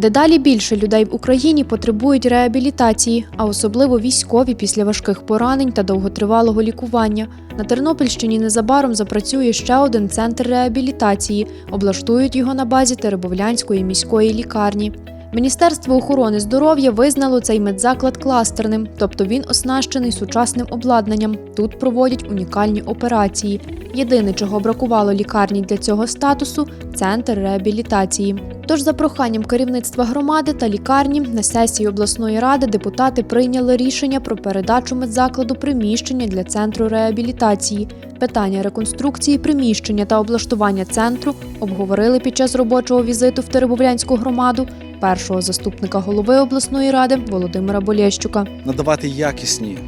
Дедалі більше людей в Україні потребують реабілітації, а особливо військові після важких поранень та довготривалого лікування. На Тернопільщині незабаром запрацює ще один центр реабілітації. Облаштують його на базі Теребовлянської міської лікарні. Міністерство охорони здоров'я визнало цей медзаклад кластерним, тобто він оснащений сучасним обладнанням. Тут проводять унікальні операції. Єдине, чого бракувало лікарні для цього статусу центр реабілітації. Тож, за проханням керівництва громади та лікарні на сесії обласної ради депутати прийняли рішення про передачу медзакладу приміщення для центру реабілітації. Питання реконструкції приміщення та облаштування центру обговорили під час робочого візиту в Теребовлянську громаду першого заступника голови обласної ради Володимира Болєщука. надавати якісні,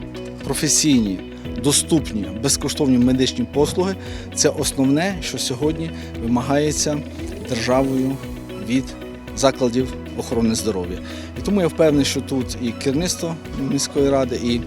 професійні, доступні, безкоштовні медичні послуги це основне, що сьогодні вимагається державою від закладів охорони здоров'я. І тому я впевнений, що тут і керівництво міської ради, і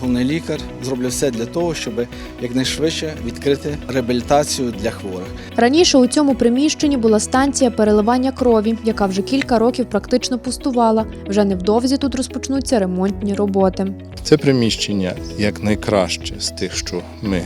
головний лікар зроблять все для того, щоб якнайшвидше відкрити реабілітацію для хворих. Раніше у цьому приміщенні була станція переливання крові, яка вже кілька років практично пустувала. Вже невдовзі тут розпочнуться ремонтні роботи. Це приміщення як найкраще з тих, що ми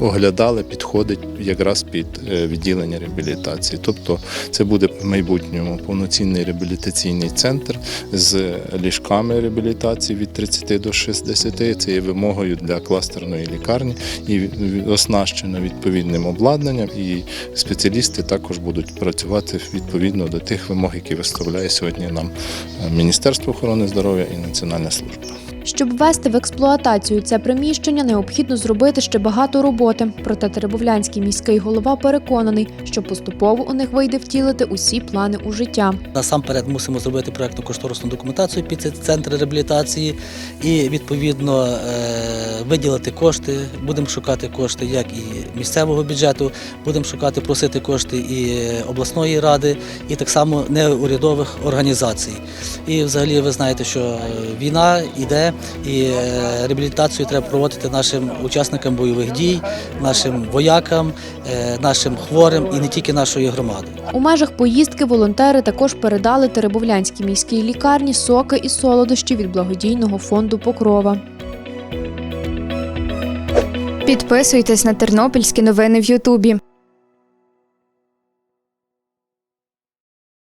оглядали, підходить якраз під е, відділення реабілітації. Тобто це буде в майбутньому повноцінний реабілітаційний центр з ліжками реабілітації від 30 до 60. Це є вимогою для кластерної лікарні і оснащено відповідним обладнанням. І спеціалісти також будуть працювати відповідно до тих вимог, які виставляє сьогодні нам е, Міністерство охорони здоров'я і Національна служба. Щоб ввести в експлуатацію це приміщення, необхідно зробити ще багато роботи. Проте Теребовлянський міський голова переконаний, що поступово у них вийде втілити усі плани у життя. Насамперед мусимо зробити проєктну кошторисну документацію під центр реабілітації і відповідно е, виділити кошти. Будемо шукати кошти як і місцевого бюджету, будемо шукати просити кошти і обласної ради, і так само неурядових організацій. І взагалі ви знаєте, що війна йде, і е, реабілітацію треба проводити нашим учасникам бойових дій, нашим воякам, е, нашим хворим і не тільки нашої громади. У межах поїздки волонтери також передали Теребовлянській міській лікарні соки і солодощі від благодійного фонду Покрова. Підписуйтесь на тернопільські новини в Ютубі.